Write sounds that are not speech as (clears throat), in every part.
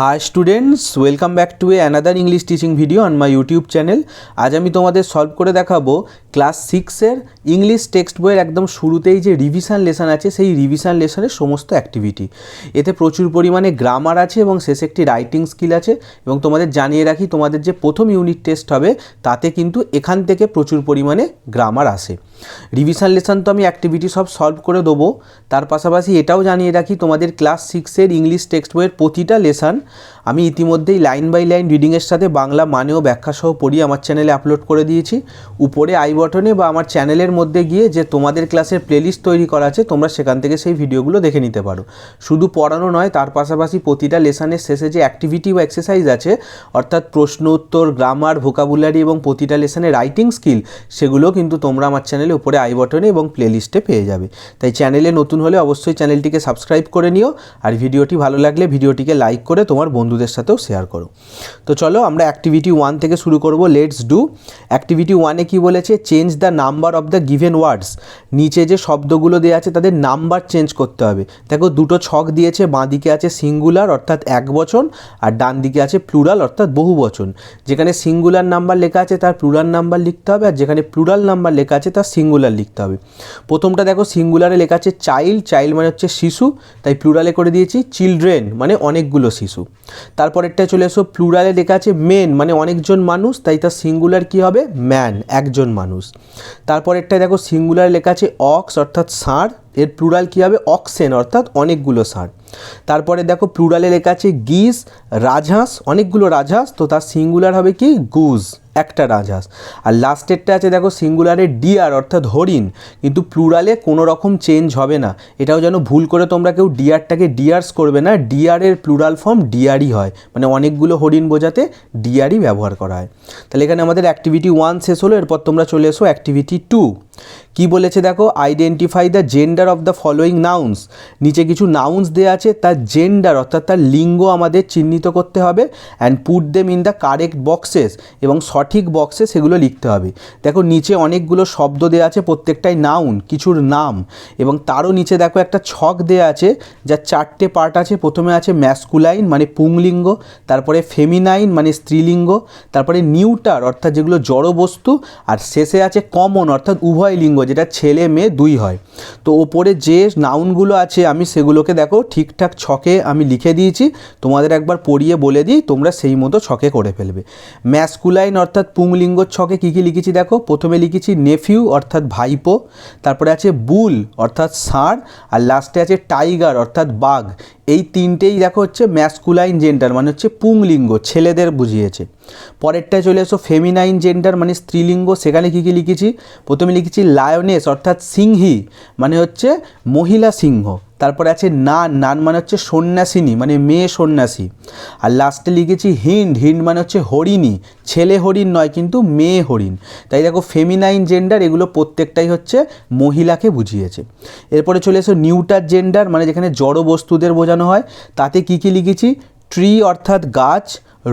Hi students welcome back to a another English teaching video on my YouTube channel আজ আমি তোমাদের solve করে দেখাবো ক্লাস সিক্সের ইংলিশ টেক্সট বইয়ের একদম শুরুতেই যে রিভিশন লেসন আছে, সেই রিভিশন লেসনের সমস্ত অ্যাক্টিভিটি এতে প্রচুর পরিমাণে গ্রামার আছে এবং শেষে একটি রাইটিং স্কিল আছে এবং তোমাদের জানিয়ে রাখি, তোমাদের যে প্রথম ইউনিট টেস্ট হবে, তাতে কিন্তু এখান থেকে প্রচুর পরিমাণে গ্রামার আসে। রিভিশন লেসন তো আমি অ্যাক্টিভিটি সব সলভ করে দেবো। তার পাশাপাশি এটাও জানিয়ে রাখি, তোমাদের ক্লাস সিক্সের ইংলিশ টেক্সট বইয়ের প্রতিটা লেসন আমি ইতিমধ্যেই লাইন বাই লাইন রিডিংয়ের সাথে বাংলা মানেও ব্যাখ্যা সহ পড়ি আমার চ্যানেলে আপলোড করে দিয়েছি। উপরে আই বটনে বা আমার চ্যানেলের মধ্যে গিয়ে যে তোমাদের ক্লাসের প্লেলিস্ট তৈরি করা আছে, তোমরা সেখান থেকে সেই ভিডিওগুলো দেখে নিতে পারো। শুধু পড়ানো নয়, তার পাশাপাশি প্রতিটা লেসনের শেষে যে অ্যাক্টিভিটি বা এক্সারসাইজ আছে, অর্থাৎ প্রশ্ন উত্তর গ্রামার ভোকাবুলারি এবং প্রতিটা লেসনের রাইটিং স্কিল সেগুলো কিন্তু তোমরা আমার চ্যানেলে উপরে আই বটনে এবং প্লেলিস্টে পেয়ে যাবে। তাই চ্যানেলে নতুন হলে অবশ্যই চ্যানেলটিকে সাবস্ক্রাইব করে নিও। আর ভিডিওটি ভালো লাগলে ভিডিওটিকে লাইক করে তোমার বন্ধুদের সাথেও শেয়ার করো। তো চলো আমরা অ্যাক্টিভিটি ওয়ান থেকে শুরু করব লেটস ডু অ্যাক্টিভিটি ওয়ানে কি বলেছে? Change the number of the given words নিচে যে শব্দগুলো দেওয়া আছে, তাদের নাম্বার চেঞ্জ করতে হবে। দেখো, দুটো ছক দিয়েছে বাঁ দিকে আছে সিঙ্গুলার অর্থাৎ এক বচন, আর ডান দিকে আছে প্লুরাল অর্থাৎ বহু বচন। যেখানে সিঙ্গুলার নাম্বার লেখা আছে, তার প্লুরাল নাম্বার লিখতে হবে, আর যেখানে প্লুরাল নাম্বার লেখা আছে, তার সিঙ্গুলার লিখতে হবে। প্রথমটা দেখো সিঙ্গুলারে লেখা আছে চাইল্ড চাইল্ড মানে হচ্ছে শিশু, তাই প্লুরালে করে দিয়েছি চিলড্রেন মানে অনেকগুলো শিশু। তারপরেরটায় চলে এসো প্লুরালে লেখা আছে মেন মানে অনেকজন মানুষ, তাই তার সিঙ্গুলার কি হবে? ম্যান একজন মানুষ। তারপরেরটা দেখো সিঙ্গুলার লেখা আছে অক্স অর্থাৎ ষাঁড়, এর প্লুরাল কী হবে? অক্সেন অর্থাৎ অনেকগুলো ষাঁড়। তারপরে দেখো প্লুরালে লেখা আছে গিস রাজহাঁস, অনেকগুলো রাজহাঁস, তো তার সিঙ্গুলার হবে কি? গুজ, একটা রাজহাঁস। আর লাস্টেরটা আছে দেখো সিঙ্গুলারে ডিয়ার অর্থাৎ হরিণ। কিন্তু প্লুরালে কোনো রকম চেঞ্জ হবে না। এটাও যেন ভুল করে তোমরা কেউ ডিয়ারটাকে ডিয়ার্স করবে না। ডিয়ারের প্লুরাল ফর্ম ডিয়ারই হয়। মানে অনেকগুলো হরিণ বোঝাতে ডিয়ারই ব্যবহার করা হয়। তাহলে এখানে আমাদের অ্যাক্টিভিটি ওয়ান শেষ হলো। এরপর তোমরা চলে এসো অ্যাক্টিভিটি টু কি বলেছে দেখো? Identify the gender of the following nouns নিচে কিছু নাউন্স দেওয়া আছে তার জেন্ডার অর্থাৎ তার লিঙ্গ আমাদের চিহ্নিত করতে হবে and put them in the correct boxes এবং সঠিক বক্সে সেগুলো লিখতে হবে। দেখো, নিচে অনেকগুলো শব্দ দেওয়া আছে, প্রত্যেকটাই নাউন কিছুর নাম এবং তারও নিচে দেখো একটা ছক দেওয়া আছে যার চারটে পার্ট আছে, প্রথমে আছে ম্যাসকুলাইন মানে পুংলিঙ্গ, তারপরে ফেমিনাইন মানে স্ত্রীলিঙ্গ, তারপরে নিউটার অর্থাৎ যেগুলো জড় বস্তু আর শেষে আছে কমন অর্থাৎ উভয় লিঙ্গ, যেটা ছেলে, মেয়ে দুই হয়। তো ওপরে যে নাউনগুলো আছে, আমি সেগুলোকে দেখো ঠিকঠাক ছকে আমি লিখে দিয়েছি। তোমাদের একবার পড়িয়ে বলে দিই, তোমরা সেই মতো ছকে করে ফেলবে। ম্যাসকুলাইন অর্থাৎ পুংলিঙ্গর ছকে কী কী লিখেছি দেখো? প্রথমে লিখেছি নেফিউ অর্থাৎ ভাইপো। তারপরে আছে বুল অর্থাৎ ষাঁড়। আর লাস্টে আছে টাইগার অর্থাৎ বাঘ। এই তিনটেই দেখো হচ্ছে ম্যাসকুলাইন জেন্ডার মানে হচ্ছে পুংলিঙ্গ, ছেলেদের বুঝিয়েছে। পরেরটায় চলে এসো ফেমিনাইন জেন্ডার মানে স্ত্রীলিঙ্গ। সেখানে কী কী লিখেছি? প্রথমে লিখেছি লায়নেস অর্থাৎ সিংহি মানে হচ্ছে মহিলা সিংহ। তারপরে আছে নান নান মানে হচ্ছে সন্ন্যাসিনী মানে মেয়ে সন্ন্যাসী। আর লাস্টে লিখেছি হিন্ড হিন্ড মানে হচ্ছে হরিণী। ছেলে হরিণ নয়, কিন্তু মেয়ে হরিণ। তাই দেখো ফেমিনাইন জেন্ডার এগুলো প্রত্যেকটাই হচ্ছে মহিলাকে বুঝিয়েছে। এরপরে চলে এসো নিউটার জেন্ডার মানে যেখানে জড় বস্তুদের বোঝানো হয়, তাতে কী কী লিখেছি? ট্রি অর্থাৎ গাছ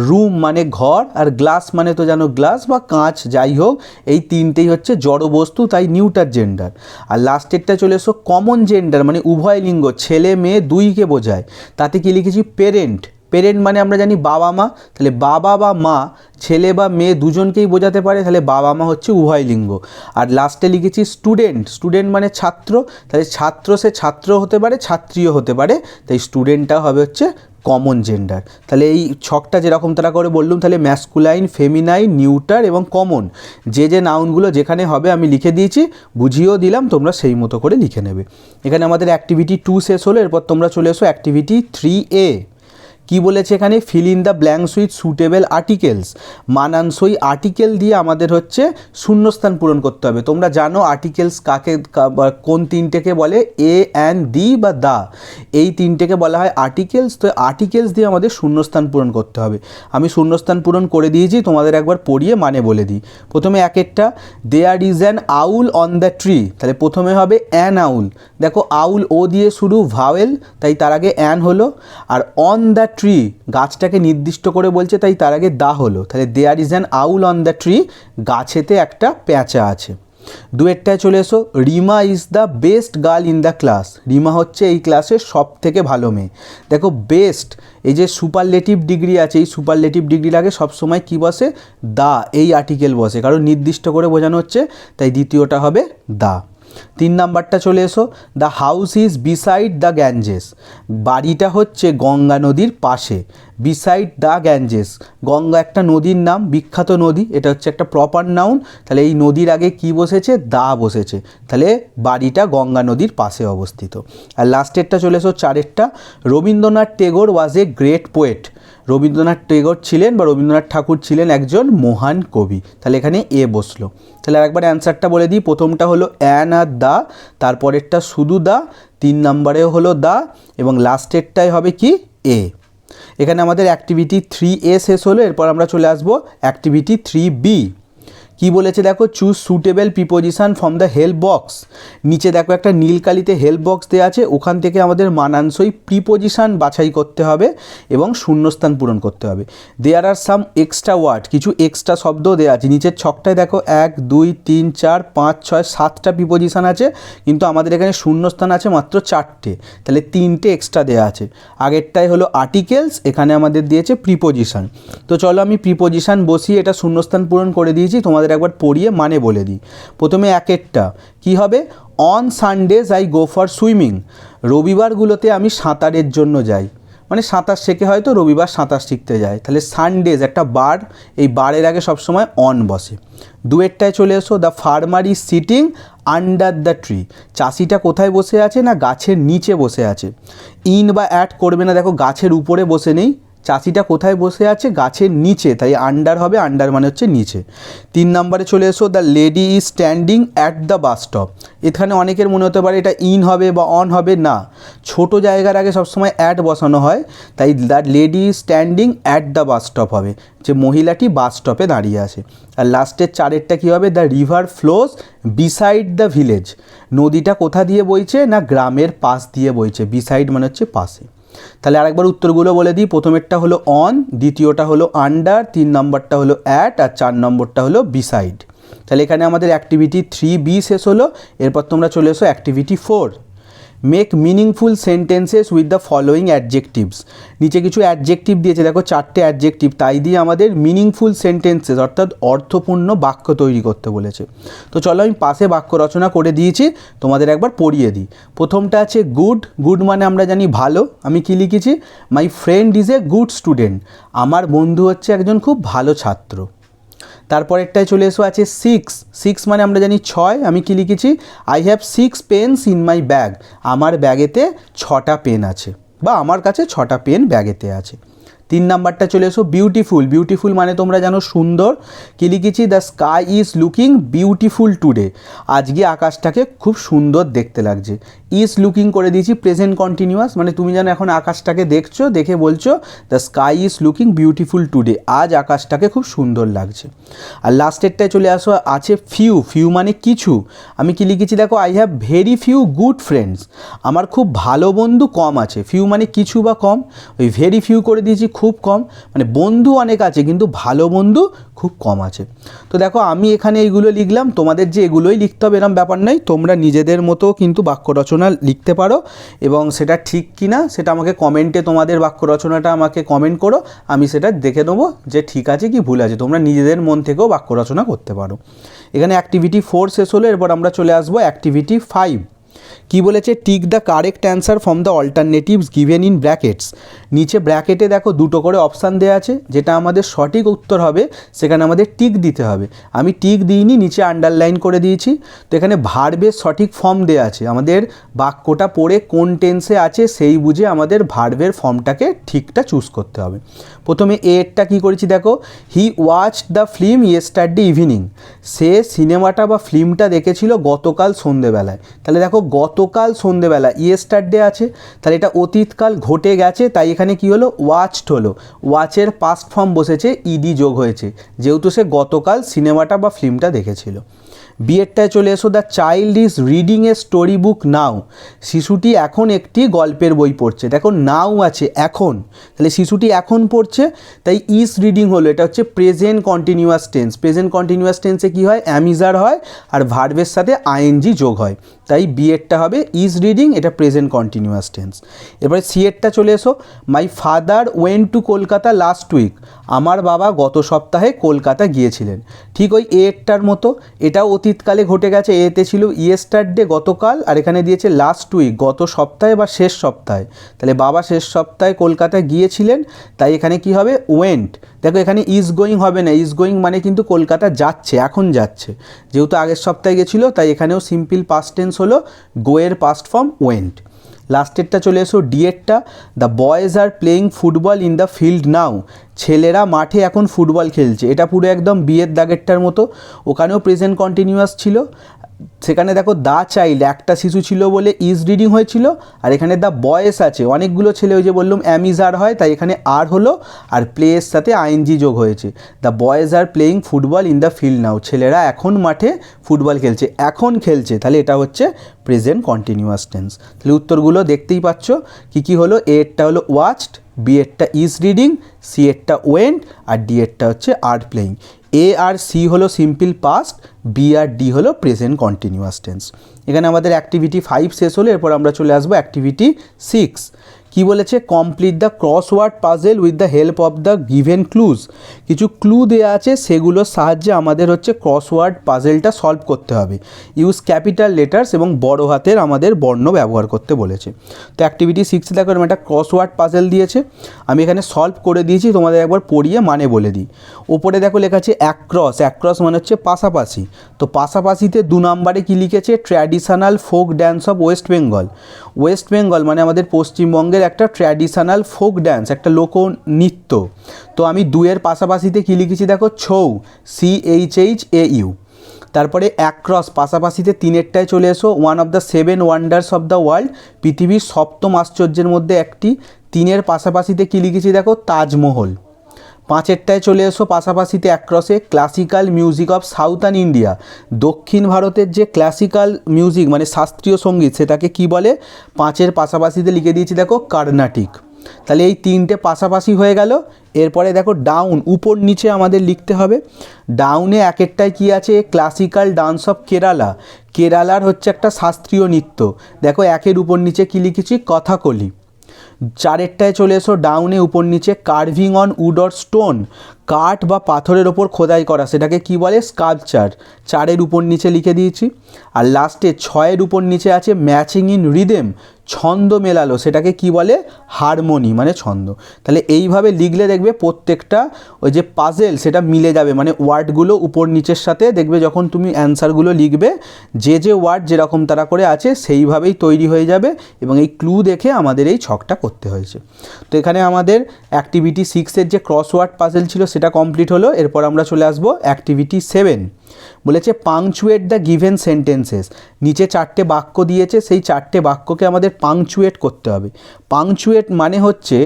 রুম মানে ঘর আর গ্লাস মানে তো জানো গ্লাস বা কাঁচ, যাই হোক, এই তিনটেই হচ্ছে জড় বস্তু, তাই নিউটার জেন্ডার আর লাস্টেরটা চলে এসো কমন জেন্ডার মানে উভয় লিঙ্গ, ছেলে মেয়ে দুইকে বোঝায়। তাতে কি লিখেছি? পেরেন্ট পেরেন্ট মানে আমরা জানি বাবা মা, তাহলে বাবা বা মা, ছেলে বা মেয়ে দুজনকেই বোঝাতে পারে, তাহলে বাবা মা হচ্ছে উভয় লিঙ্গ। আর লাস্টে লিখেছি স্টুডেন্ট স্টুডেন্ট মানে ছাত্র, তাহলে ছাত্র সে ছাত্র হতে পারে, ছাত্রীও হতে পারে, তাই স্টুডেন্টটা হবে হচ্ছে কমন জেন্ডার তাহলে এই ছকটা যেরকম তারা করে বললুম, তাহলে ম্যাসকুলাইন ফেমিনাইন নিউটার এবং কমন যে যে নাউনগুলো যেখানে হবে আমি লিখে দিয়েছি, বুঝিয়েও দিলাম, তোমরা সেই মতো করে লিখে নেবে। এখানে আমাদের অ্যাক্টিভিটি টু শেষ হলো, এরপর তোমরা চলে এসো অ্যাক্টিভিটি থ্রি এ কি বলেছে এখানে? Fill in the blanks with suitable articles মানানসই আর্টিকেল দিয়ে আমাদের হচ্ছে শূন্যস্থান পূরণ করতে হবে। তোমরা জানো আর্টিকেলস কাকে কোন তিনটেকে বলে? এ অ্যান্ড দি বা দা। এই তিনটেকে বলা হয় আর্টিকেলস তো আর্টিকেলস দিয়ে আমাদের শূন্যস্থান পূরণ করতে হবে। আমি শূন্যস্থান পূরণ করে দিয়েছি, তোমাদের একবার পড়িয়ে মানে বলে দিই। প্রথমে এক একটা। There is an owl on the tree তাহলে প্রথমে হবে অ্যান আউল দেখো আউল ও দিয়ে শুরু ভাওয়েল তাই তার আগে অ্যান হলো। আর অন দ্য ট্রি গাছটাকে নির্দিষ্ট করে বলছে, তাই তার আগে দা হলো। তাহলে there is an owl on the tree গাছেতে একটা প্যাঁচা আছে। দুয়েরটায় চলে এসো। Rima is the best girl in the class Rima হচ্ছে এই ক্লাসের সব থেকে ভালো মেয়ে। দেখো বেস্ট এই যে সুপারলেটিভ ডিগ্রি আছে, এই সুপারলেটিভ ডিগ্রির আগে সবসময় কী বসে? দা, এই আর্টিকেল বসে। কারণ নির্দিষ্ট করে বোঝানো হচ্ছে, তাই দ্বিতীয়টা হবে দা। তিন নাম্বারটা চলে এসো। The house is beside the Ganges বাড়িটা হচ্ছে গঙ্গা নদীর পাশে। বিসাইড দ্য গ্যাঞ্জেস গঙ্গা একটা নদীর নাম, বিখ্যাত নদী। এটা হচ্ছে একটা প্রপার নাউন তাহলে এই নদীর আগে কি বসেছে? দা বসেছে। তাহলে বাড়িটা গঙ্গা নদীর পাশে অবস্থিত। আর লাস্টেরটা চলে এসো, চারেরটা। Rabindranath Tagore was a great poet Rabindranath Tagore ছিলেন বা রবীন্দ্রনাথ ঠাকুর ছিলেন একজন মহান কবি। তাহলে এখানে এ বসল। তাহলে একবার অ্যান্সারটা বলে দিই। প্রথমটা হলো অ্যান আর দা, তারপরেরটা শুধু দা, তিন নম্বরেও হলো দা, এবং লাস্টেরটাই হবে কি? এ। এখানে আমাদের অ্যাক্টিভিটি থ্রি এ শেষ হলো, এরপর আমরা চলে আসব অ্যাক্টিভিটি থ্রি বি কি বলেছে দেখো? Choose suitable preposition from the help box নিচে দেখো একটা নীলকালিতে হেল্প বক্স দেওয়া আছে। ওখান থেকে আমাদের মানানসই প্রিপোজিশান বাছাই করতে হবে এবং শূন্যস্থান পূরণ করতে হবে। There are some extra word কিছু এক্সট্রা শব্দ দেওয়া আছে। নিচের ছকটায় দেখো, এক, দুই, তিন, চার, পাঁচ, ছয়, সাতটা প্রিপোজিশান আছে। কিন্তু আমাদের এখানে শূন্যস্থান আছে মাত্র চারটে। তাহলে তিনটে এক্সট্রা দেওয়া আছে। আগেরটাই হলো আর্টিকেলস এখানে আমাদের দিয়েছে প্রিপোজিশন তো চলো আমি প্রিপোজিশান বসিয়ে এটা শূন্যস্থান পূরণ করে দিয়েছি। তোমাদের একবার পড়িয়ে মানে বলে দিই। প্রথমে একেরটা কি হবে? On Sundays I go for swimming রবিবারগুলোতে আমি সাঁতারের জন্য যাই। মানে সাঁতার শেখে হয়তো রবিবার সাঁতার শিখতে যায়। তাহলে সানডেজ একটা বার, এই বারের আগে সবসময় অন বসে। দুয়েরটায় চলে এসো the farmer is sitting under the tree চাষিটা কোথায় বসে আছে না গাছের নিচে বসে আছে? ইন বা অ্যাড করবে না। দেখো গাছের উপরে বসে নেই। চাষিটা কোথায় বসে আছে? গাছের নিচে। তাই আন্ডার হবে আন্ডার মানে হচ্ছে নিচে। তিন নম্বরে চলে এসো the lady is standing at the bus stop এখানে অনেকের মনে হতে পারে এটা ইন হবে বা অন হবে, না। ছোট জায়গার আগে সবসময় অ্যাট বসানো হয়, তাই the lady is standing at the bus stop হবে, যে মহিলাটি বাস স্টপে দাঁড়িয়ে আছে। আর লাস্টের চারেরটা কী হবে? The river flows beside the village নদীটা কোথা দিয়ে বইছে? না গ্রামের পাশ দিয়ে বইছে বিসাইড মানে হচ্ছে পাশে। তাহলে আরেকবার উত্তরগুলো বলে দিই। প্রথমেরটা হলো অন দ্বিতীয়টা হলো আন্ডার তিন নম্বরটা হলো অ্যাট আর চার নম্বরটা হলো বিসাইড তাহলে এখানে আমাদের অ্যাক্টিভিটি থ্রি বি শেষ হলো। এরপর তোমরা চলে এসো activity four make meaningful sentences with the following adjectives নিচে কিছু অ্যাডজেক্টিভ দিয়েছে, দেখো চারটে অ্যাডজেক্টিভ তাই দিয়ে আমাদের মিনিংফুল সেন্টেন্সেস অর্থাৎ অর্থপূর্ণ বাক্য তৈরি করতে বলেছে। তো চলো আমি পাশে বাক্য রচনা করে দিয়েছি, তোমাদের একবার পড়িয়ে দিই। প্রথমটা আছে গুড গুড মানে আমরা জানি ভালো, আমি কি লিখেছি? My friend is a good student আমার বন্ধু হচ্ছে একজন খুব ভালো ছাত্র। তারপরেরটায় চলে এসো আছে সিক্স সিক্স মানে আমরা জানি ছয়, আমি কি লিখেছি? I have six pens in my bag আমার ব্যাগেতে ছটা পেন আছে বা আমার কাছে ছটা পেন ব্যাগেতে আছে। তিন নাম্বারটা চলে এসো বিউটিফুল বিউটিফুল মানে তোমরা জানো সুন্দর। কি লিখেছি? The sky is looking beautiful today আজকে আকাশটাকে খুব সুন্দর দেখতে লাগছে। ইজ লুকিং করে দিয়েছি প্রেজেন্ট কন্টিনিউয়াস মানে তুমি যেন এখন আকাশটাকে দেখছ, দেখে বলছো the sky is looking beautiful today আজ আকাশটাকে খুব সুন্দর লাগছে। আর লাস্টেরটায় চলে আসো, আছে ফিউ ফিউ মানে কিছু। আমি কি লিখেছি দেখো I have very few good friends আমার খুব ভালো বন্ধু কম আছে। ফিউ মানে কিছু বা কম। ওই ভেরি ফিউ করে দিয়েছি, খুব কম। মানে বন্ধু অনেক আছে, কিন্তু ভালো বন্ধু খুব কম আছে। তো দেখো, আমি এখানে এইগুলো লিখলাম। তোমাদের যে এগুলোই লিখতে হবে এরকম ব্যাপার নেই তোমরা নিজেদের মতো কিন্তু বাক্য রচনা লিখতে পারো এবং সেটা ঠিক কি না সেটা আমাকে কমেন্টে তোমাদের বাক্য রচনাটা আমাকে কমেন্ট করো, আমি সেটা দেখে নেব যে ঠিক আছে কি ভুল আছে। তোমরা নিজেদের মন থেকেও বাক্য রচনা করতে পারো। এখানে অ্যাক্টিভিটি ফোর শেষ হলো, এরপর আমরা চলে আসব অ্যাক্টিভিটি ফাইভ কি বলেছে? Tick the correct answer from the alternatives given in brackets নিচে ব্র্যাকেটে দেখো দুটো করে অপশান দেওয়া আছে, যেটা আমাদের সঠিক উত্তর হবে, সেখানে আমাদের টিক দিতে হবে। আমি টিক দিইনি, নিচে আন্ডারলাইন করে দিয়েছি। তো এখানে ভার্বের সঠিক ফর্ম দেওয়া আছে। আমাদের বাক্যটা পড়ে কোন টেন্সে আছে, সেই বুঝে আমাদের ভার্বের ফর্মটাকে ঠিকটা চুজ করতে হবে। প্রথমে এরটা কী করেছি দেখো he watch the film yesterday evening সে সিনেমাটা বা ফিল্মটা দেখেছিল গতকাল সন্ধেবেলায়। তাহলে দেখো গতকাল সন্ধেবেলা ইয়েস্টারডে আছে, তাহলে এটা অতীতকাল ঘটে গেছে, তাই এখানে কি হলো? ওয়াচড হলো। ওয়াচের পাস্ট ফর্ম বসেছে ইডি যোগ হয়েছে। যেহেতু সে গতকাল সিনেমাটা বা ফিল্মটা দেখেছিল। বিয়েরটায় চলে এসো the child is reading a story book now. শিশুটি এখন একটি গল্পের বই পড়ছে। দেখো, নাও আছে, এখন। তাহলে শিশুটি এখন পড়ছে, তাই ইজ রিডিং হলো। এটা হচ্ছে present continuous tense. Present continuous টেন্সে কী হয়? অ্যামিজার হয়, আর ভার্বের সাথে আইএনজি যোগ হয়। তাই বিএডটা হবে ইজ রিডিং, এটা প্রেজেন্ট কন্টিনিউয়াস টেন্স। এবারে সিএডটা চলে এসো। My father went to Kolkata last week. আমার বাবা গত সপ্তাহে কলকাতা গিয়েছিলেন। ঠিক ওই এরটার মতো। এটাও অতীতকালে ঘটে গেছে। এতে ছিল ইয়েস্টারডে গতকাল, আর এখানে দিয়েছে লাস্ট উইক গত সপ্তাহে বা শেষ সপ্তাহে। তাহলে বাবা শেষ সপ্তাহে কলকাতায় গিয়েছিলেন, তাই এখানে কি হবে? ওয়েন্ট দেখো, এখানে ইজ গোয়িং হবে না। ইজ গোয়িং মানে কিন্তু কলকাতা যাচ্ছে, এখন যাচ্ছে। যেহেতু আগের সপ্তাহে গেছিল, তাই এখানেও সিম্পল পাস্ট টেন্স হলো গোয়ের পাস্ট ফর্ম ওয়েন্ট লাস্টেরটা চলে এসো ডিএডটা the boys are playing football in the field now ছেলেরা মাঠে এখন ফুটবল খেলছে। এটা পুরো একদম বিয়ের দাগেরটার মতো। ওখানেও প্রেজেন্ট কন্টিনিউয়াস ছিল। সেখানে দেখো দা চাইল্ড একটা শিশু ছিল বলে ইজ রিডিং হয়েছিল, আর এখানে দ্য বয়েস আছে। অনেকগুলো ছেলে ওই যে বললাম অ্যামিজ আর হয়, তাই এখানে আর হলো, আর প্লেয়ের সাথে আইএনজি যোগ হয়েছে। The boys are playing football in the field now ছেলেরা এখন মাঠে ফুটবল খেলছে, এখন খেলছে। তাহলে এটা হচ্ছে প্রেজেন্ট কন্টিনিউয়াস টেন্স তাহলে উত্তরগুলো দেখতেই পাচ্ছ, কী কী হলো? এ এরটা হলো ওয়াচড বি এরটা ইজ রিডিং সি এরটা ওয়েন্ট আর ডি এরটা হচ্ছে আর প্লেয়িং এ আর সি হলো সিম্পল পাস্ট বি আর ডি হলো প্রেজেন্ট কন্টিনিউয়াস টেন্স এখানে আমাদের অ্যাক্টিভিটি ফাইভ শেষ হলো, এরপর আমরা চলে আসব অ্যাক্টিভিটি সিক্স কি বলেছে? Complete the crossword puzzle with the help of the given clues clue clue দেওয়া আছে, সেগুলোর সাহায্যে আমাদের হচ্ছে ক্রসওয়ার্ড পাজেলটা সলভ করতে হবে। ইউজ ক্যাপিটাল লেটার্স এবং বড় হাতের আমাদের বর্ণ ব্যবহার করতে বলেছে। তো অ্যাক্টিভিটি সিক্সে দেখো একটা ক্রসওয়ার্ড পাজেল দিয়েছে। আমি এখানে সলভ করে দিয়েছি, তোমাদের একবার পড়িয়ে মানে বলে দিই। ওপরে দেখো লেখা আছে অ্যাক্রস অ্যাক্রস মানে হচ্ছে পাশাপাশি। তো পাশাপাশিতে দু নম্বরে কী লিখেছে? Traditional folk dance of West Bengal West Bengal মানে আমাদের পশ্চিমবঙ্গের একটা ট্র্যাডিশনাল ফোক ড্যান্স একটা লোক নৃত্য তো আমি দুয়ের পাশাপাশিতে কী লিখেছি দেখো? Chhau C H H A U তারপরে অ্যাক্রস পাশাপাশিতে তিনেরটায় চলে এসো one of the seven wonders of the world পৃথিবীর সপ্তম আশ্চর্যের মধ্যে একটি। তিনের পাশাপাশিতে কী লিখেছি দেখো? তাজমহল। পাঁচেরটায় চলে এসো পাশাপাশিতে অ্যাক্রসে classical music of south southern India দক্ষিণ ভারতের যে ক্লাসিক্যাল মিউজিক মানে শাস্ত্রীয় সংগীত, সেটাকে কি বলে? পাঁচের পাশাপাশিতে লিখে দিয়েছি দেখো কার্নাটিক। তাহলে এই তিনটে পাশাপাশি হয়ে গেল। এরপরে দেখো ডাউন উপর নিচে আমাদের লিখতে হবে। ডাউনে এক একটায় কী আছে? ক্লাসিক্যাল ডান্স অফ কেরালা কেরালার হচ্ছে একটা শাস্ত্রীয় নৃত্য। দেখো একের উপর নিচে কী লিখেছি? কথাকলি। চারেরটায় চলে এসো ডাউনে উপর নিচে carving on wood or stone কাঠ বা পাথরের ওপর খোদাই করা, সেটাকে কি বলে? স্কাল্পচার চারের উপর নিচে লিখে দিয়েছি। আর লাস্টে ছয়ের উপর নিচে আছে ম্যাচিং ইন রিদেম ছন্দ মেলালো, সেটাকে কি বলে? হারমোনি মানে ছন্দ। তাহলে এইভাবে লিখলে দেখবে প্রত্যেকটা ওই যে পাজেল সেটা মিলে যাবে। মানে ওয়ার্ডগুলো উপর নিচের সাথে দেখবে যখন তুমি অ্যান্সারগুলো লিখবে, যে যে ওয়ার্ড যেরকম তারা করে আছে, সেইভাবেই তৈরি হয়ে যাবে এবং এই ক্লু দেখে আমাদের এই ছকটা করতে হয়েছে। তো এখানে আমাদের অ্যাক্টিভিটি সিক্সের যে ক্রসওয়ার্ড পাজেল ছিল সেটা কমপ্লিট হলো, এরপর আমরা চলে আসব অ্যাক্টিভিটি সেভেন বলেছে পাংচুয়েট দ্য গিভেন সেন্টেন্সেস নিচে চারটে বাক্য দিয়েছে, সেই চারটে বাক্যকে আমাদের পাংচুয়েট করতে হবে। পাংচুয়েট মানে হচ্ছে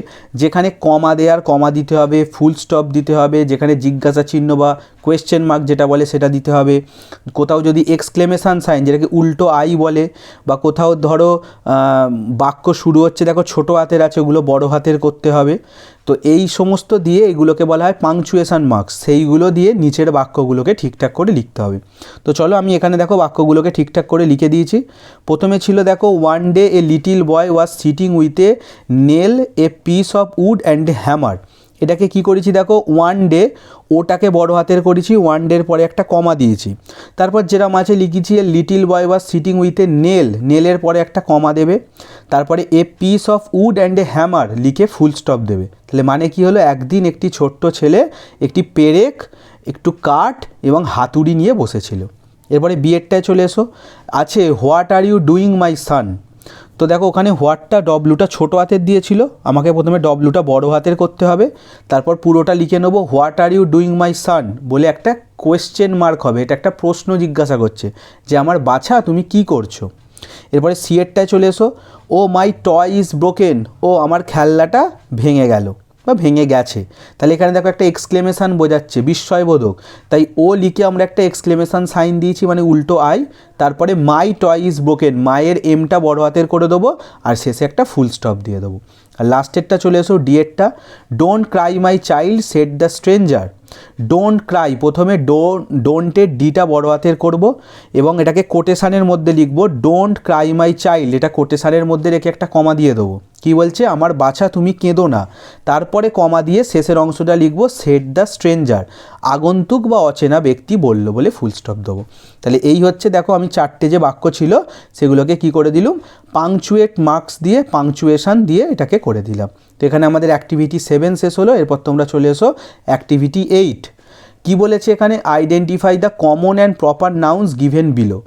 যেখানে কমা দেওয়ার কমা দিতে হবে ফুল স্টপ দিতে হবে, যেখানে জিজ্ঞাসা চিহ্ন বা কোয়েশ্চেন মার্ক যেটা বলে সেটা দিতে হবে। কোথাও যদি এক্সক্লেমেশান সাইন যেটাকে উল্টো আই বলে, বা কোথাও ধরো বাক্য শুরু হচ্ছে, দেখো ছোটো হাতের আছে, ওগুলো বড় হাতের করতে হবে। তো এই সমস্ত দিয়ে এগুলোকে বলা হয় পাংচুয়েশান মার্কস সেইগুলো দিয়ে নিচের বাক্যগুলোকে ঠিকঠাক করে লিখতে হবে। তো চলো আমি এখানে দেখো বাক্যগুলোকে ঠিকঠাক করে লিখে দিয়েছি। প্রথমে ছিল দেখো one day a little boy was sitting with a nail a piece of wood and hammer এটাকে কি করেছি দেখো ওয়ান ডে ওটাকে বড় হাতের করেছি ওয়ান ডের পরে একটা কমা দিয়েছি। তারপর যেরকম আছে লিখেছি লিটিল বয় বা সিটিং উইথ এ নেল নেলের পরে একটা কমা দেবে। তারপরে a piece of wood and a hammer লিখে ফুল স্টপ দেবে। তাহলে মানে কি হলো? একদিন একটি ছোট্ট ছেলে একটি পেরেক, একটু কাঠ এবং হাতুড়ি নিয়ে বসেছিল। এরপরে বিয়েরটায় চলে এসো। আছে what are you doing my son তো দেখো ওখানে হোয়াটটা ডব্লুটা ছোটো হাতের দিয়েছিল। আমাকে প্রথমে ডব্লুটা বড় হাতের করতে হবে। তারপর পুরোটা লিখে নেব, what are you doing my son? বলে একটা কোয়েশ্চেন মার্ক হবে। এটা একটা প্রশ্ন জিজ্ঞাসা করছে যে, আমার বাছা, তুমি কি করছ? এরপরে সিয়েরটায় চলে এসো, oh, my toy is broken. ও, আমার খেলনাটা ভেঙে গেল। বা ভেঙে গেছে। তাহলে এখানে দেখো একটা এক্সক্লেমেশান বোঝাচ্ছে, বিস্ময়বোধক। তাই ও লিখে আমরা একটা এক্সক্লেমেশান সাইন দিয়েছি মানে উল্টো আই, তারপরে মাই টয় ইজ ব্রোকেন মায়ের এমটা বড় হাতের করে দেবো, আর শেষে একটা ফুল স্টপ দিয়ে দেবো। আর লাস্টেরটা চলে এসো ডিএরটা don't cry my child said the stranger don't cry প্রথমে ডো ডোন্টের ডিটা বড় হাতের করব এবং এটাকে কোটেশানের মধ্যে লিখব ডোন্ট ক্রাই মাই চাইল্ড এটা কোটেশানের মধ্যে রেখে একটা কমা দিয়ে দেবো। কি বলছে? আমার বাছা, তুমি কেঁদো না। তারপরে কমা দিয়ে শেষের অংশটা লিখব সেট দ্য স্ট্রেঞ্জার আগন্তুক বা অচেনা ব্যক্তি বলল বলে ফুল স্টপ দেবো। তাহলে এই হচ্ছে, দেখো, আমি চারটে যে বাক্য ছিল, সেগুলোকে কি করে দিলুম? পাংচুয়েট মার্কস দিয়ে পাংচুয়েশান দিয়ে এটাকে করে দিলাম। তো এখানে আমাদের অ্যাক্টিভিটি সেভেন শেষ হলো, এরপর তোমরা চলে এসো অ্যাক্টিভিটি এইট কি বলেছে এখানে? Identify the common and proper nouns given below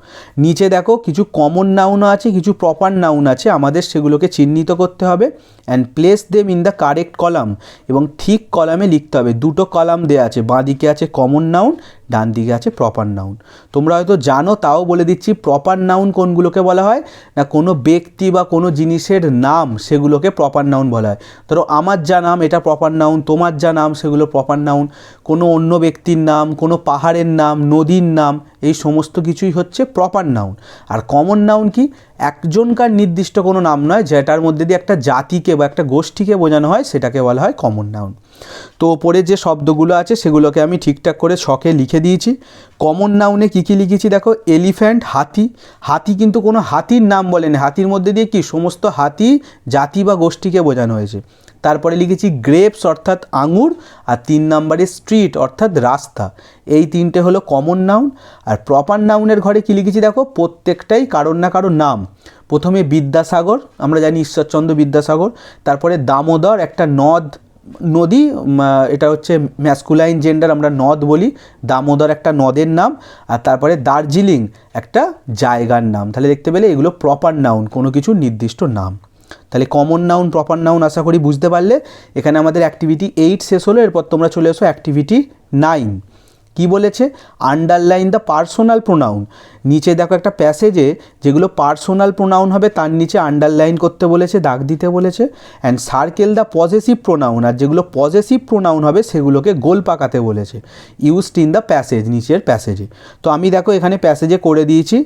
নিচে দেখো কিছু কমন নাউনও আছে, কিছু প্রপার নাউন আছে, আমাদের সেগুলোকে চিহ্নিত করতে হবে and place them in the correct column এবং ঠিক কলামে লিখতে হবে। দুটো কলাম দেওয়া আছে বাঁ দিকে আছে কমন নাউন ডান দিকে আছে প্রপার নাউন তোমরা হয়তো জানো, তাও বলে দিচ্ছি প্রপার নাউন কোনগুলোকে বলা হয়? না, কোনো ব্যক্তি বা কোনো জিনিসের নাম সেগুলোকে প্রপার নাউন বলা হয়। ধরো, আমার যা নাম, এটা প্রপার নাউন তোমার যা নাম, সেগুলো প্রপার নাউন কোনো অন্য ব্যক্তির নাম, কোনো পাহাড়ের নাম, নদীর নাম, এই সমস্ত কিছুই হচ্ছে প্রপার নাউন আর কমন নাউন কি? একজনকার নির্দিষ্ট কোনো নাম নয়, যেটার মধ্যে দিয়ে একটা জাতিকে বা একটা গোষ্ঠীকে বোঝানো হয়, সেটাকে বলা হয় কমন নাউন তো ওপরে যে শব্দগুলো আছে সেগুলোকে আমি ঠিকঠাক করে ছকে লিখে দিয়েছি। কমন নাউনে কী কী লিখেছি দেখো? এলিফ্যান্ট হাতি। হাতি কিন্তু কোনো হাতির নাম বলেনি। হাতির মধ্যে দিয়ে কি? সমস্ত হাতি, জাতি বা গোষ্ঠীকে বোঝানো হয়েছে। তারপরে লিখেছি গ্রেপস অর্থাৎ আঙুর আর তিন নম্বরে স্ট্রিট অর্থাৎ রাস্তা। এই তিনটে হলো কমন নাউন আর প্রপার নাউনের ঘরে কী লিখেছি দেখো? প্রত্যেকটাই কারোর না কারোর নাম। প্রথমে বিদ্যাসাগর, আমরা জানি ঈশ্বরচন্দ্র বিদ্যাসাগর। তারপরে দামোদর, একটা নদ। নদী এটা হচ্ছে ম্যাসকুলাইন জেন্ডার আমরা নদ বলি। দামোদর একটা নদের নাম, আর তারপরে দার্জিলিং একটা জায়গার নাম। তাহলে দেখতে পেলে এগুলো প্রপার নাউন কোনো কিছু নির্দিষ্ট নাম। তাহলে কমন নাউন প্রপার নাউন আশা করি বুঝতে পারলে। এখানে আমাদের অ্যাক্টিভিটি এইট শেষ হলো, এরপর তোমরা চলে এসো অ্যাক্টিভিটি নাইন কি বলেছে? আন্ডারলাইন দ্য পার্সোনাল প্রোনাউন নিচে দেখো একটা প্যাসেজে যেগুলো পার্সোনাল প্রোনাউন হবে, তার নিচে আন্ডারলাইন করতে বলেছে, দাগ দিতে বলেছে and circle the possessive pronoun আর যেগুলো পজেসিভ প্রোনাউন হবে, সেগুলোকে গোল পাকাতে বলেছে ইউজড ইন দ্য প্যাসেজ নিচের প্যাসেজে তো আমি দেখো এখানে প্যাসেজে করে দিয়েছি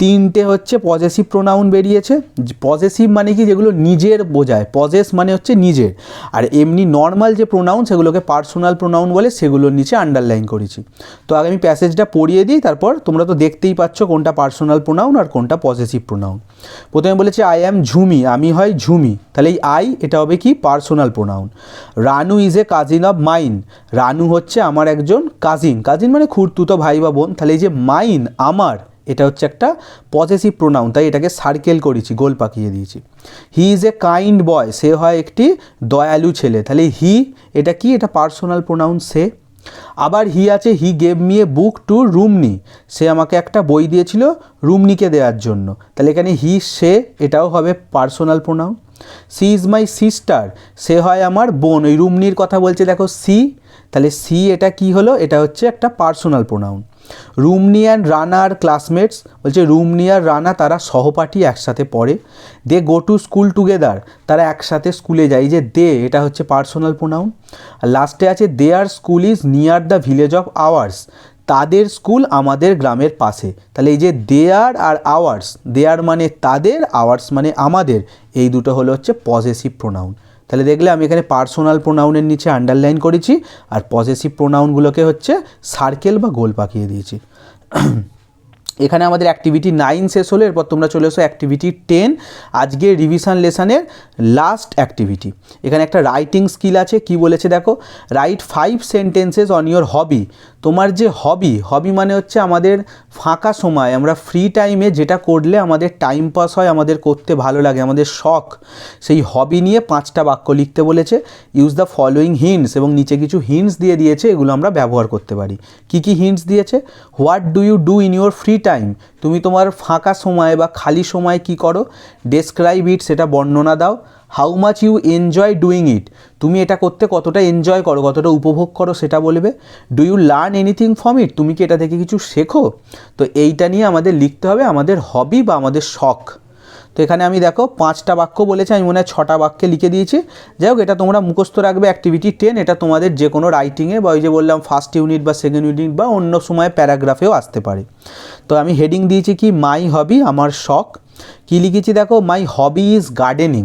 তিনটে হচ্ছে পজেসিভ প্রোনাউন বেরিয়েছে। পজেসিভ মানে কি? যেগুলো নিজের বোঝায়। পজেস মানে হচ্ছে নিজের। আর এমনি নর্মাল যে প্রোনাউন সেগুলোকে পার্সোনাল প্রোনাউন বলে, সেগুলোর নিচে আন্ডারলাইন করেছি। তো আগে আমি প্যাসেজটা পড়িয়ে দিই, তারপর তোমরা তো দেখতেই পাচ্ছ কোনটা পার্সোনাল প্রোনাউন আর কোনটা পজেসিভ প্রোনাউন প্রথমে বলেছে আই অ্যাম ঝুমি আমি হয় ঝুমি তাহলে এই আই এটা হবে কি? Personal pronoun Ranu is a cousin of mine Ranu হচ্ছে আমার একজন কাজিন কাজিন মানে খুঁড়তুতো ভাই বা বোন। তাহলে এই যে মাইন আমার এটা হচ্ছে একটা পজেসিভ প্রোনাউন তাই এটাকে সার্কেল করেছি, গোল পাকিয়ে দিয়েছি। হি ইজ এ কাইন্ড বয় সে হয় একটি দয়ালু ছেলে। তাহলে হি এটা কি? এটা পার্সোনাল প্রোনাউন সে। আবার হি আছে he gave me a book to Rumni সে আমাকে একটা বই দিয়েছিল রুমনিকে দেওয়ার জন্য। তাহলে এখানে হি সে, এটাও হবে personal pronoun she is my sister সে হয় আমার বোন। ওই রুমনির কথা বলছে, দেখো, সি। তাহলে সি এটা কি হলো? এটা হচ্ছে একটা personal pronoun Rumni and Rana classmates বলছে রুমনি আর রানা তারা সহপাঠী একসাথে পড়ে। They go to school together তারা একসাথে স্কুলে যায়। যে দে এটা হচ্ছে পার্সোনাল প্রোনাউন আর লাস্টে আছে their school is near the village of ours তাদের স্কুল আমাদের গ্রামের পাশে। তাহলে এই যে দেয়ার আর আওয়ার্স দেয়ার মানে তাদের আওয়ার্স মানে আমাদের। এই দুটো হলো হচ্ছে পজেসিভ প্রোনাউন তাহলে দেখলে আমি এখানে পার্সোনাল প্রোনাউনের নিচে আন্ডারলাইন করেছি, আর পজেসিভ প্রোনাউনগুলোকে হচ্ছে সার্কেল বা গোল পাকিয়ে দিয়েছি। (clears throat) এখানে আমাদের অ্যাক্টিভিটি নাইন শেষ হলো, এরপর তোমরা চলে এসো অ্যাক্টিভিটি টেন আজকে রিভিশন লেসনের লাস্ট অ্যাক্টিভিটি এখানে একটা রাইটিং স্কিল আছে, কি বলেছে দেখো? Write five sentences on your hobby তোমার যে হবি হবি মানে হচ্ছে আমাদের ফাঁকা সময়, আমরা ফ্রি টাইমে যেটা করলে আমাদের টাইম পাস হয়, আমাদের করতে ভালো লাগে, আমাদের শখ। সেই হবি নিয়ে পাঁচটা বাক্য লিখতে বলেছে ইউজ দ্য ফলোয়িং হিন্টস এবং নিচে কিছু হিন্টস দিয়ে দিয়েছে, এগুলো আমরা ব্যবহার করতে পারি। কি কি হিন্টস দিয়েছে? What do you do in your free time তুমি তোমার ফাঁকা সময় বা খালি সময় কি করো? ডেসক্রাইব ইট সেটা বর্ণনা দাও। How much you enjoy doing it তুমি এটা করতে কতটা এনজয় করো, কতটা উপভোগ করো সেটা বলবে। Do you learn anything from it তুমি কি এটা থেকে কিছু শেখো? তো এইটা নিয়ে আমাদের লিখতে হবে আমাদের হবি বা আমাদের শখ। তো এখানে আমি দেখো পাঁচটা বাক্য বলেছি, আমি মনে হয় ছটা বাক্যে লিখে দিয়েছি। যাই হোক, এটা তোমরা মুখস্থ রাখবে অ্যাক্টিভিটি টেন এটা তোমাদের যে কোনো রাইটিংয়ে বা ওই যে বললাম ফার্স্ট ইউনিট বা সেকেন্ড ইউনিট বা অন্য সময় প্যারাগ্রাফেও আসতে পারে। তো আমি হেডিং দিয়েছি কি মাই হবি আমার শখ। কী লিখেছি দেখো? মাই হবি ইজ গার্ডেনিং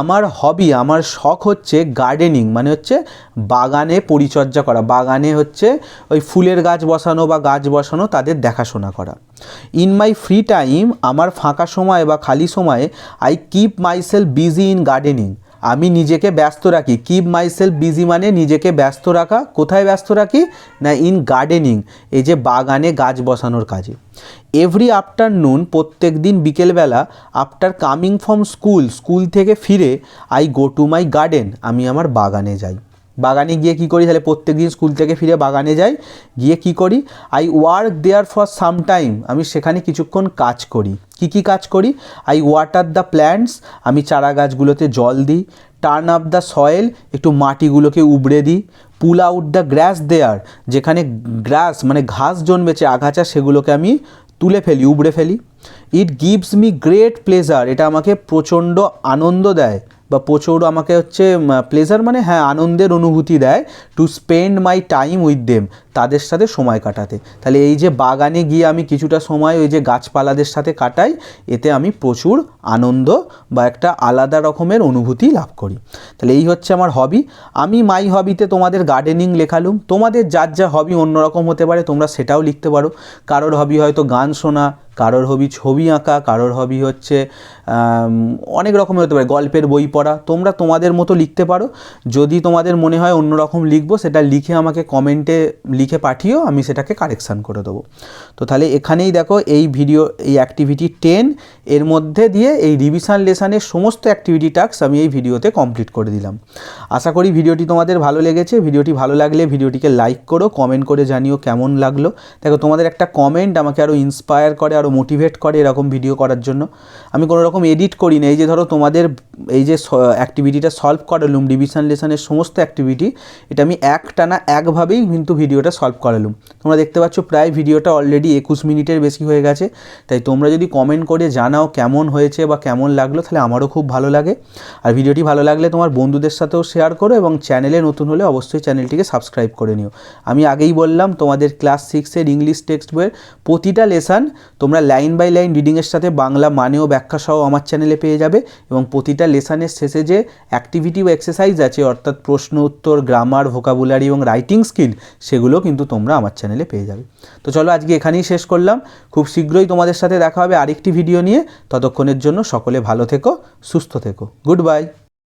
আমার হবি আমার শখ হচ্ছে গার্ডেনিং মানে হচ্ছে বাগানে পরিচর্যা করা। বাগানে হচ্ছে ওই ফুলের গাছ বসানো বা গাছ বসানো, তাদের দেখাশোনা করা। ইন মাই ফ্রি টাইম আমার ফাঁকা সময় বা খালি সময়ে I keep my self busy in gardening আমি নিজেকে ব্যস্ত রাখি। কিপ মাইসেলফ বিজি মানে নিজেকে ব্যস্ত রাখা। কোথায় ব্যস্ত রাখি? না ইন গার্ডেনিং এই যে বাগানে গাছ বসানোর কাজে। এভরি আফটারনুন প্রত্যেক দিন বিকেলবেলা after coming from school school থেকে ফিরে I go to my garden আমি আমার বাগানে যাই। বাগানে গিয়ে কি করি? তাহলে প্রত্যেক দিন স্কুল থেকে ফিরে বাগানে যাই, গিয়ে কি করি? I work there for some time আমি সেখানে কিছুক্ষণ কাজ করি। কি কি কাজ করি? আই ওয়াটার দ্য প্ল্যান্টস আমি চারা গাছগুলোতে জল দিই। টার্ন আপ দ্য সয়েল একটু মাটিগুলোকে উবড়ে দিই। পুল আউট দ্য গ্রাস দেয়ার যেখানে গ্রাস মানে ঘাস জন্মেছে, আগাছা, সেগুলোকে আমি তুলে ফেলি, উবড়ে ফেলি। It gives me great pleasure এটা আমাকে প্রচণ্ড আনন্দ দেয়। বা প্রচুর আমাকে হচ্ছে প্লেজার মানে হ্যাঁ আনন্দের অনুভূতি দেয় to spend my time with them তাদের সাথে সময় কাটাতে। তাহলে এই যে বাগানে গিয়ে আমি কিছুটা সময় ওই যে গাছপালাদের সাথে কাটাই, এতে আমি প্রচুর আনন্দ বা একটা আলাদা রকমের অনুভূতি লাভ করি। তাহলে এই হচ্ছে আমার হবি আমি মাই হবিতে তোমাদের গার্ডেনিং লেখালুম। তোমাদের যার যা হবি অন্যরকম হতে পারে, তোমরা সেটাও লিখতে পারো। কারোর হবি হয়তো গান শোনা, কারোর হবি ছবি আঁকা, কারোর হবি হচ্ছে অনেক রকমের হতে পারে, গল্পের বই পড়া। তোমরা তোমাদের মতো লিখতে পারো। যদি তোমাদের মনে হয় অন্যরকম লিখব, সেটা লিখে আমাকে কমেন্টে লিখে পাঠিও আমি সেটাকে কারেকশান করে দেবো। তো তাহলে এখানেই দেখো এই ভিডিও, এই অ্যাক্টিভিটি টেন এর মধ্যে দিয়ে এই রিভিশন লেসানের সমস্ত অ্যাক্টিভিটি টাস্ক আমি এই ভিডিওতে কমপ্লিট করে দিলাম। আশা করি ভিডিওটি তোমাদের ভালো লেগেছে। ভিডিওটি ভালো লাগলে ভিডিওটিকে লাইক করো কমেন্ট করে জানিও কেমন লাগল। দেখো, তোমাদের একটা কমেন্ট আমাকে আরও ইন্সপায়ার করে আরও মোটিভেট করে এরকম ভিডিও করার জন্য। আমি কোনো রকম এডিট করি না। এই যে ধরো তোমাদের, এই যে অ্যাক্টিভিটিটা সলভ করালুম ডিভিশন লেসনের সমস্ত অ্যাক্টিভিটি এটা আমি এক টানা একভাবেই কিন্তু ভিডিওটা সলভ করালুম। তোমরা দেখতে পাচ্ছ প্রায় ভিডিওটা অলরেডি একুশ মিনিটের বেশি হয়ে গেছে। তাই তোমরা যদি কমেন্ট করে জানাও কেমন হয়েছে বা কেমন লাগল, তাহলে আমারও খুব ভালো লাগে। আর ভিডিওটি ভালো লাগলে তোমার বন্ধুদের সাথেও শেয়ার করো এবং চ্যানেলে নতুন হলে অবশ্যই চ্যানেলটিকে সাবস্ক্রাইব করে নিও। আমি আগেই বললাম, তোমাদের ক্লাস সিক্সের ইংলিশ টেক্সট বইয়ের প্রতিটা লেসন তোমরা লাইন বাই লাইন রিডিংয়ের সাথে বাংলা মানেও ব্যাখ্যা সহ আমার চ্যানেলে পেয়ে যাবে এবং প্রতিটা লেসনের শেষে যে অ্যাক্টিভিটি বা এক্সারসাইজ আছে, অর্থাৎ প্রশ্ন উত্তর গ্রামার ভোকাবুলারি এবং রাইটিং স্কিল সেগুলো কিন্তু তোমরা আমার চ্যানেলে পেয়ে যাবে। তো চলো আজকে এখানেই শেষ করলাম। খুব শীঘ্রই তোমাদের সাথে দেখা হবে আরেকটি ভিডিও নিয়ে। ততক্ষণের জন্য সকলে ভালো থেকো, সুস্থ থেকো। Good bye